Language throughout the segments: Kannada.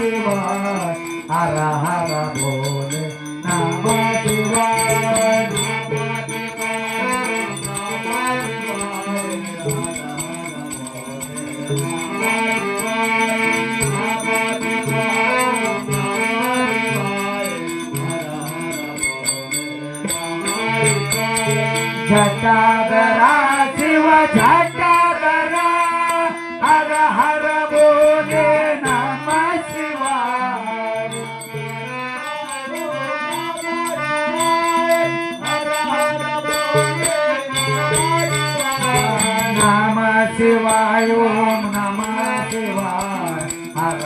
शिवाय हर हर बोल नम शिवाय जटाधरा शिव जट நம சிவாயோம் நம சிவாய ஹர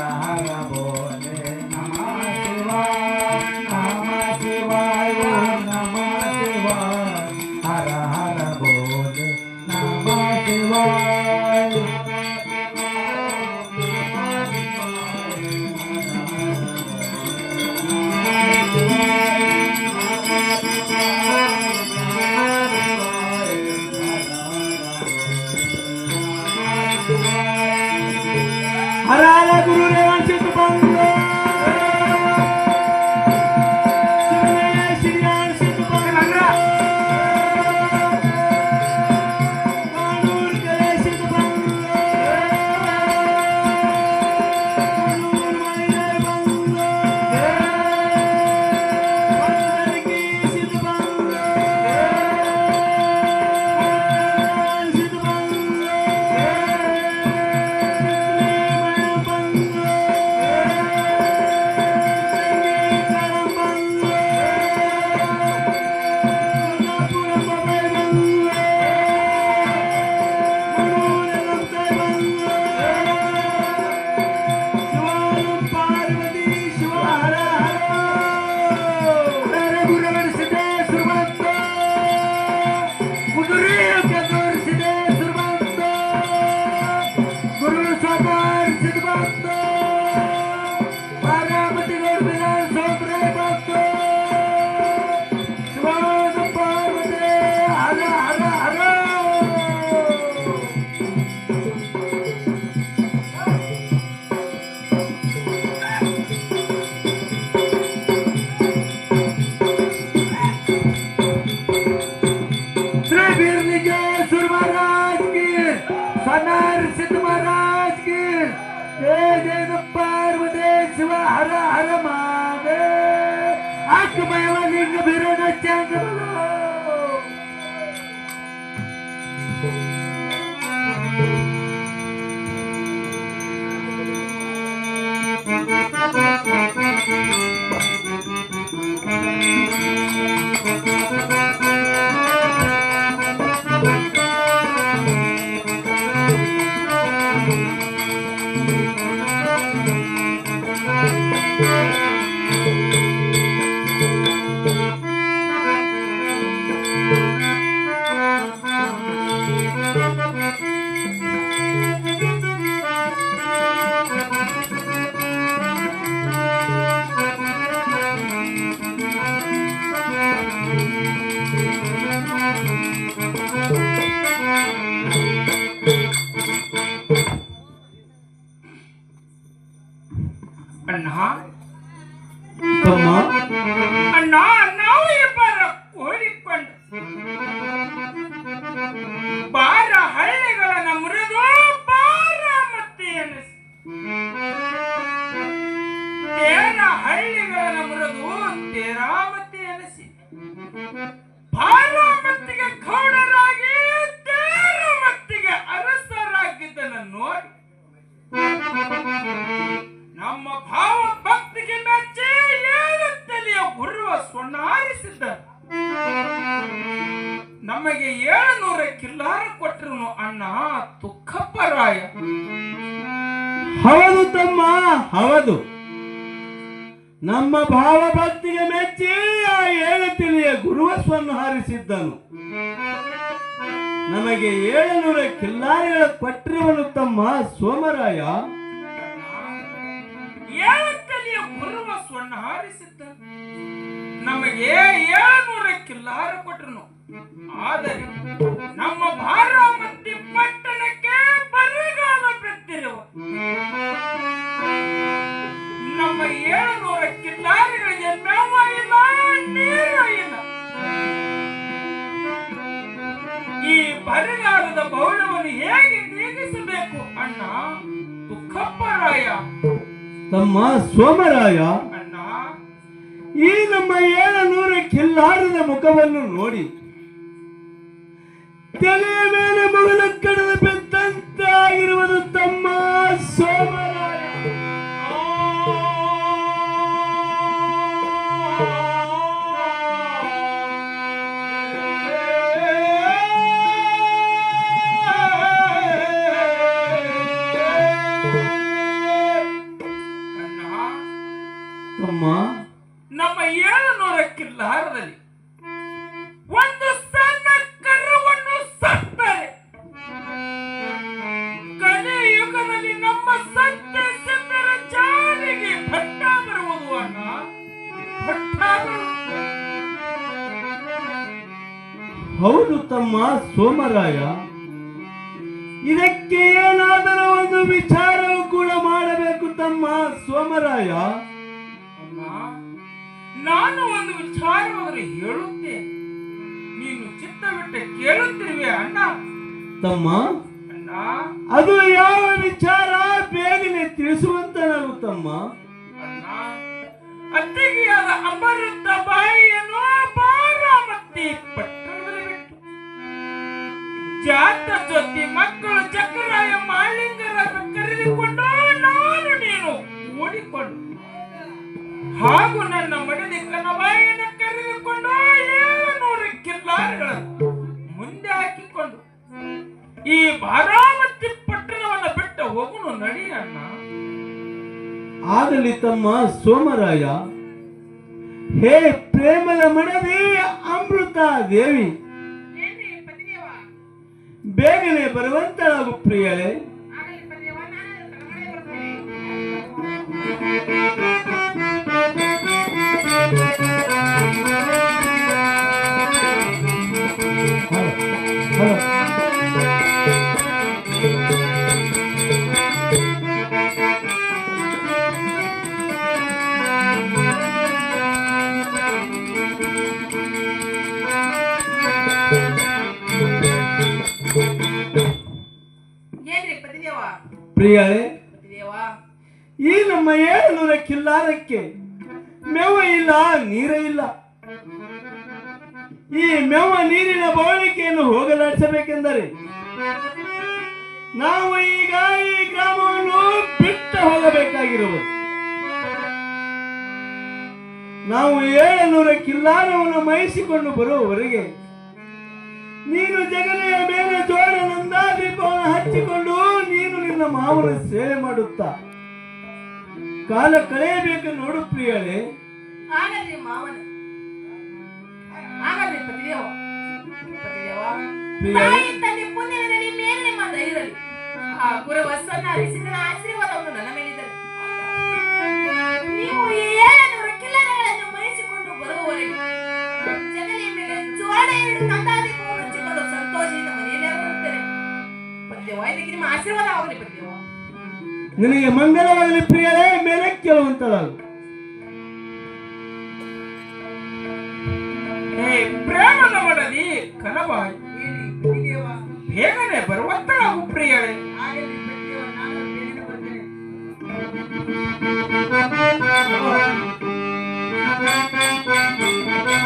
Bye. ನಮ್ಮ ಭಾವಭಕ್ತಿಗೆ ಮೆಚ್ಚಿ ಆ ಏಳು ತಿಳಿಯ ಗುರುವಸ್ವನ್ನು ಹಾರಿಸಿದ್ದನು. ನಮಗೆ ಏಳುನೂರ ಕಿಲ್ಲಾರಿಗಳ ಪಟ್ಟಿರುವನು ತಮ್ಮ ಸೋಮರಾಯ. ಹಾರಿಸಿದ್ದ ನಮಗೆ ಏಳುನೂರ ಕಿಲ್ಲಾರ ಕೊಟ್ಟನು. ಆದರೆ ನಮ್ಮ ಭಾರಾಮತಿ ಪಟ್ಟಣಕ್ಕೆ ಬರಗಾಲ ಬಿದ್ದಿರುವ. ನಮ್ಮ ಏಳುನೂರ ಕಿಲ್ಲಾರಿಗಳಿಗೆ ಮೇವ ಇಲ್ಲ ನೀರು ಇಲ್ಲ. ಈ ಬರಗಾಲದ ಬೌಳವನ್ನು ಹೇಗೆ ನೀಗಿಸಬೇಕು ಅಣ್ಣ? ದುಃಖಪ್ಪರಾಯ. ತಮ್ಮ ಸೋಮರಾಯ. ಅಣ್ಣ. ಈ ನಮ್ಮ ಏಳುನೂರ ಕಿಲ್ಲಾರದ ಮುಖವನ್ನು ನೋಡಿ. ತಲೆಯ ಮೇಲೆ ಮಗಲು ಕಡದ ಆಗಿರುವುದು ತಮ್ಮ ಸೋಮರಾಯ. ಹೌದು ತಮ್ಮ ಸೋಮರಾಯ. ಇದಕ್ಕೆ ಏನಾದರೂ ಒಂದು ವಿಚಾರವು ಕೂಡ ಮಾಡಬೇಕು ತಮ್ಮ ಸೋಮರಾಯ. ನಾನು ಒಂದು ವಿಚಾರವಾದರೆ ಹೇಳುತ್ತೇನೆ. ನೀನು ಚಿತ್ತ ಬಿಟ್ಟೆ ಕೇಳುತ್ತಿರುವೆ ಅಣ್ಣ. ತಮ್ಮ ಅಣ್ಣ. ಅದು ಯಾವ ವಿಚಾರ ಬೇಗನೆ ತಿಳಿಸುವಂತ ನಾವು ತಮ್ಮ ಅತ್ತಿಗೆಯಾದ ಅಮೃತ ಬಾಯಿಯನ್ನು ಪಟ್ಟಣದಲ್ಲಿ ಬಿಟ್ಟು ಜಾತ ಜೊತೆ ಮಕ್ಕಳು ಚಕ್ರಾಯ ಮಾಳಿಂಗರನ್ನು ಕರೆದುಕೊಂಡು ನಾನು ನೀನು ಓಡಿಕೊಂಡು. ಹಾಗೂ ನನ್ನ ಮಡದಿ ಕನವಾಯನ ಕರೆದುಕೊಂಡು ಏಳುನೂರು ಕಿಲ್ಲಾರಿಗಳನ್ನು ಮುಂದೆ ಹಾಕಿಕೊಂಡು, ಈ ಬಾರಾಮತಿ ಪಟ್ಟಣವನ್ನು ಬಿಟ್ಟ ಹೋಗುನು ನಡಿ ಅಣ್ಣ ಆಗಲಿ ತಮ್ಮ ಸೋಮರಾಯ, ಹೇ ಪ್ರೇಮದ ಮಡದಿ ಅಮೃತ ದೇವಿ ಬೇಗನೆ ಬರುವಂತಳಾಗು ಪ್ರಿಯಳೇ ಪ್ರಿಯಳೇ ಈ ನಮ್ಮ ಏಳುನೂರ ಕಿಲ್ಲಾರಕ್ಕೆ ಮೇವ ಇಲ್ಲ ನೀರ ಇಲ್ಲ. ಈ ಮೇವ ನೀರಿನ ಬವಣಿಕೆಯನ್ನು ಹೋಗಲಾಡಿಸಬೇಕೆಂದರೆ ನಾವು ಈಗ ಈ ಗ್ರಾಮವನ್ನು ಬಿಟ್ಟು ಹೋಗಬೇಕಾಗಿರುವುದು. ನಾವು ಏಳುನೂರ ಕಿಲ್ಲಾರವನ್ನು ಮೈಸಿಕೊಂಡು ಬರುವವರೆಗೆ ನೀನು ಜಗನೆಯ ಮೇಲೆ ಜೋಡ ನಂದಾದೀಪವನ್ನು ಹಚ್ಚಿಕೊಂಡು ನೀನು ನಿನ್ನ ಮಾವನ ಸೇವೆ ಮಾಡುತ್ತ? ಕಾಲ ಕಳೆಯಬೇಕು ನೋಡು ಪ್ರಿಯಳೆ. ಆಗಲ್ರಿ ಮಾವನ. ಆಗಲ್ರಿ ಪತಿದೇವ ಪತಿದೇವ ಪ್ರಿಯ. ತಾಯಿ ತಂದೆ ಪುಣ್ಯವಿರಲಿ ಮೇಲಿನ ಮಂದ ಇರಲಿ ಆ ಗುರು ನಿನಗೆ ಮಂಗಳವಾಗಲಿ ಪ್ರಿಯರೇ ಮೇಲೆ ಕೇಳುವಂತಳಾಗು ಹೇ ನೋಡಲಿ ಪತಿದೇವ ಬೇಗನೆ ಬರುವಂತಳಾಗು ನಾನು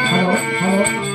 ಹಲೋ ಹಲೋ.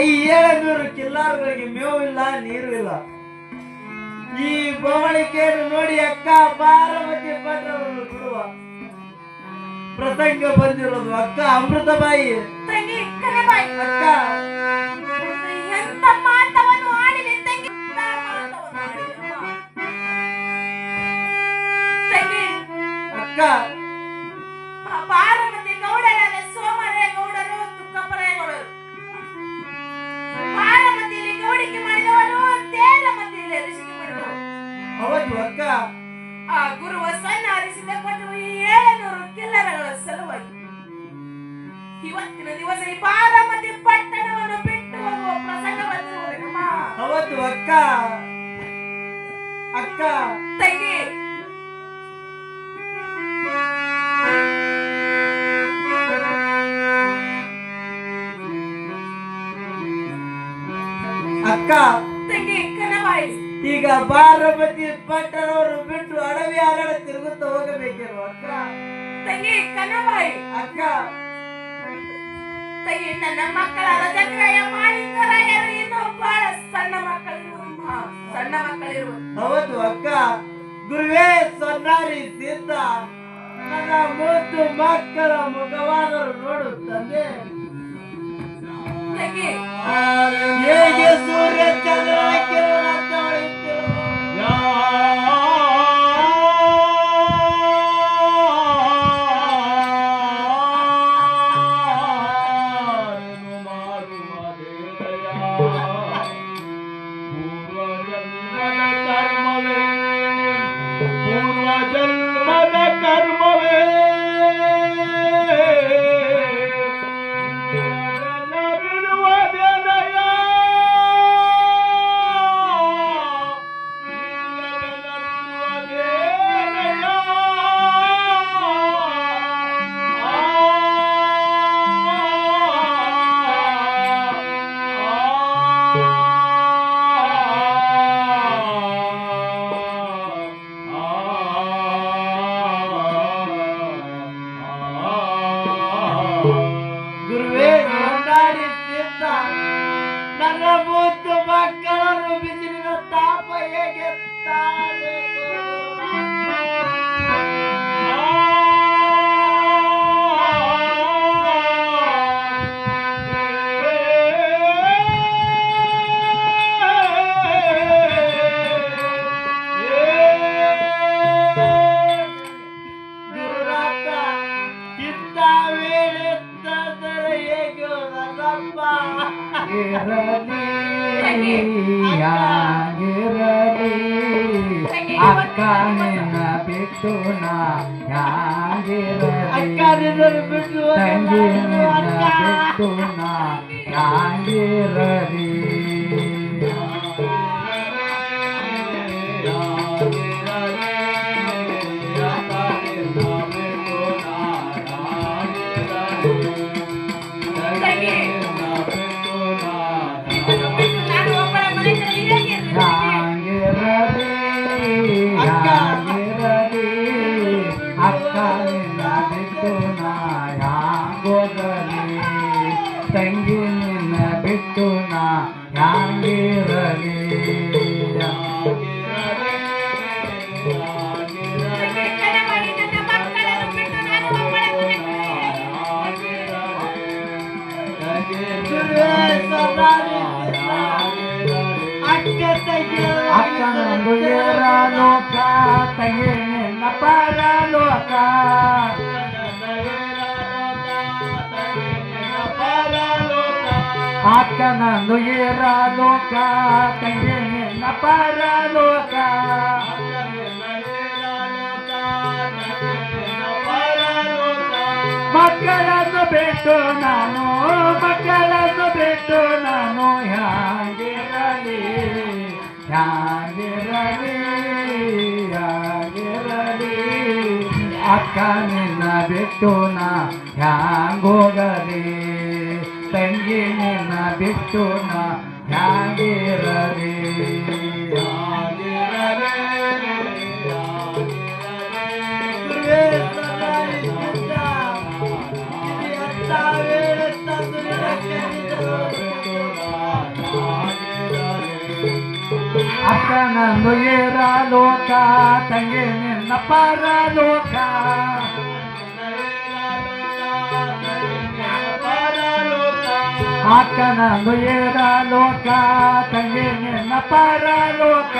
ಈ ಏಳನೂರು ಕಿಲ್ಲಾರ್ಗಳಿಗೆ ಮೇವು ಇಲ್ಲ ನೀರು ಇಲ್ಲ. ಈ ಬವಳಿಕೆಯನ್ನು ನೋಡಿ ಅಕ್ಕ ಪಾರ್ವತಿ ಪಟ್ಟಣವನ್ನು ಬಿಡುವ ಪ್ರಸಂಗ ಬಂದಿರೋದು. ಅಕ್ಕ ಅಮೃತಬಾಯಿ ಬಾಯಿ. ಅಕ್ಕ. ಅಕ್ಕ. ಹೌದು ಅಕ್ಕ ಆ ಗುರುವ ಸಣ್ಣ ಅರಿಸಿದ ಕೊಟ್ಟರು ಈ ಏಳನೂರು ಕಿಲ್ಲರಗಳ ಸಲುವಾಗಿ ಇವತ್ತಿನ ದಿವಸ ಈ ಪಾರಮತಿ ಪಟ್ಟಣವನ್ನು ಬಿಟ್ಟು ಹೋಗುವ ಪ್ರಸಂಗ ಬಂದಿರುವುದಮ್ಮ ಹೌದು ಅಕ್ಕ ಅಕ್ಕ ತಂಗಿ ಅಕ್ಕ ತಂಗಿ ಕನಬಾಯಿ ಈಗ ಪಾರ್ವತಿ ಪಟ್ಟಣವರು ಬಿಟ್ಟು ಅಡವಿ ಆರಡ ತಿರುಗುತ್ತ ಹೋಗಬೇಕೇನೋ ಅಕ್ಕ? ತಂಗಿ ಕನಬಾಯಿ ಅಕ್ಕ? ತಂಗಿ ನನ್ನ ಮಕ್ಕಳ ರಜಕ್ರಯ ಮಾಡಿದ್ದರ ಇನ್ನೂ ಬಹಳ ಸಣ್ಣ ಮಕ್ಕಳಿರುವ ಸಣ್ಣ ಮಕ್ಕಳಿರುವ ಹೌದು ಅಕ್ಕ. ಗುರುವೇ ಸೊನ್ನಾರಿ ಸಿದ್ಧ ನನ್ನ ಮುದ್ದು ಮಕ್ಕಳ ಮುಖವಾದರು ನೋಡು ತಂದೆ. ಹೇಗೆ ಸೂರ್ಯ ಚಂದ್ರ ಕಿರಣದಂತೆ ಹ್ಯಾಂಗಿರಲಿ ಅಕ್ಕ ನಿನ್ನ ಬಿಟ್ಟು ನಾ ಹ್ಯಾಂಗಿರಲಿ ತಂಗಿ ನಿನ್ನ ಬಿಟ್ಟು ನಾ ಅಕ್ಕನೊಂದು ಏರ ಲೋಕ ತಂಗಿ ನಿನ್ನ ಪರ ಲೋಕ ಅಕ್ಕನಂದು ಏರ ಲೋಕ ತಂಗಿ ನಿನ್ನ ಪರ ಲೋಕ ಮಕ್ಕಳನ್ನು ಬಿಟ್ಟು ನಾನು ಮಕ್ಕಳನ್ನು ಬಿಟ್ಟು ನಾನು ಹ್ಯಾಂಗಿರಲಿ ಹ್ಯಾಂಗಿರಲಿ ಅಕ್ಕ ನಿನ್ನ ಬಿಟ್ಟು ನಾ ಹ್ಯಾಂಗೋಗಲಿ? ತಂಗಿ ನಿನ್ನ ಬಿಟ್ಟು ನಾ ಹ್ಯಾಂಗಿರಲಿ? ಅಕ್ಕನಂದು ಏರ ಲೋಕ ತಂಗಿ ನಿನ್ನ ಪರ ಲೋಕ ಅಕ್ಕನಂದು ಏರ ಲೋಕ ತಂಗಿ ನಿನ್ನ ಪರ ಲೋಕ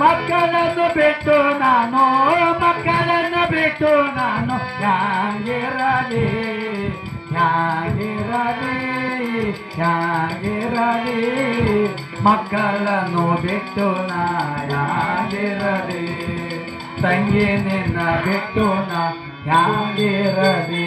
ಮಕ್ಕಳನ್ನು ಬಿಟ್ಟು ನಾನು, ಮಕ್ಕಳನ್ನು ಬಿಟ್ಟು ನಾನು ಹ್ಯಾಂಗಿರಲಿ ಹ್ಯಾಂಗಿರಲಿ ಯಾಗಿರಲಿ ಮಕ್ಕಳನ್ನು ಬಿಟ್ಟು ನಾ ತಂಗಿನಿಂದ ತಂಗಿ ನಿನ್ನ ಬಿಟ್ಟು ನಾ ಹ್ಯಾಂಗಿರಲಿ